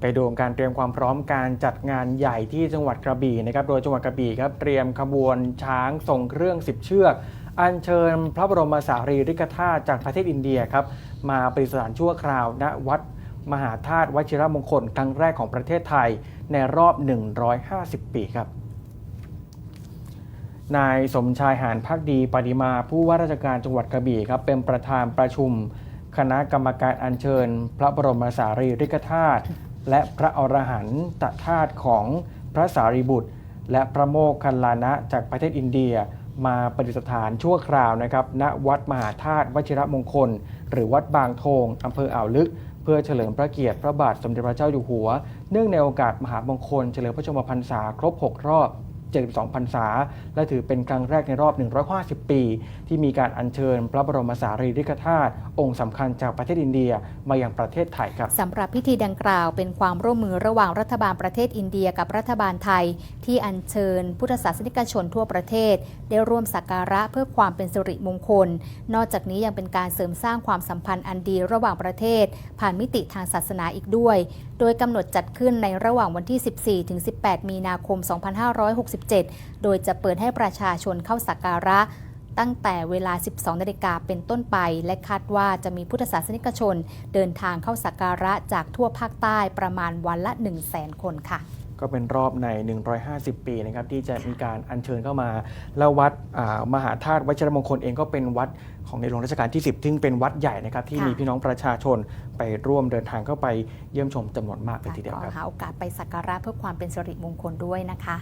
ไปดูการเตรียมความพร้อมการจัดงานใหญ่ที่จังหวัดกระบี่นะครับ โดยจังหวัดกระบี่ครับเตรียมขบวนช้างทรงเครื่อง 10 เชือก อัญเชิญพระบรมสารีริกธาตุจากประเทศอินเดียครับมาประดิษฐานชั่วคราวณวัดมหาธาตุวชิรมงคลครั้งแรกของประเทศไทยในรอบ 150 ปีครับนายสมชายหานพักดีปฏิมาผู้ว่าราชการจังหวัดกระบี่ครับเป็นประธานประชุม คณะกรรมการอัญเชิญ พระบรมสารีริกธาตุ และพระอรหันตธาตุของพระสารีบุตร และพระโมคคัลลานะจากประเทศอินเดียมาปฏิสฐานชั่วคราวนะครับณวัดมหาธาตุวชิรมงคล หรือวัดบางโทงอำเภออ่าวลึก เพื่อเฉลิมพระเกียรติพระบาทสมเด็จพระเจ้าอยู่หัว เนื่องในโอกาสมหามงคลเฉลิมพระชนมพรรษาครบ 6 รอบ 72พรรษา และถือเป็นครั้งแรกในรอบ 150 ปี ที่มีการอัญเชิญพระบรมสารีริกธาตุองค์สำคัญจากประเทศอินเดียมาอย่างประเทศไทยครับสำหรับพิธีดังกล่าวเป็นความร่วมมือระหว่างรัฐบาลประเทศอินเดียกับรัฐบาลไทย ที่อัญเชิญพุทธศาสนิกชนทั่วประเทศ ได้ร่วมสักการะเพื่อความเป็นสิริมงคล นอกจากนี้ยังเป็นการเสริมสร้างความสัมพันธ์อันดีระหว่างประเทศ ผ่านมิติทางศาสนาอีกด้วย โดยกำหนดจัดขึ้นในระหว่างวันที่ 14 ถึง 18 มีนาคม 2567 โดยจะเปิดให้ประชาชนเข้าสักการะ ตั้งแต่เวลา 12 นาฬิกาเป็นต้นไป และคาดว่าจะมีพุทธศาสนิกชน เดินทางเข้าสักการะจากทั่วภาคใต้ประมาณวันละ 1 0 0 0 0แสนคนค่ะ ก็เป็นรอบใน 150 ปีนะครับที่จะมีการอัญเชิญเข้ามาแล้ววัดอ่ามหาธาตุวชิรมงคลเองก็เป็นวัดของในหลวงรัชกาลที่ 10 ซึ่งเป็นวัดใหญ่นะครับที่ค่ะมีพี่น้องประชาชนไปร่วมเดินทางเข้าไปเยี่ยมชมจำนวนมากเลยทีเดียวก็ครับหาโอกาสไปสักการะเพื่อความเป็นสิริมงคลด้วยนะคะ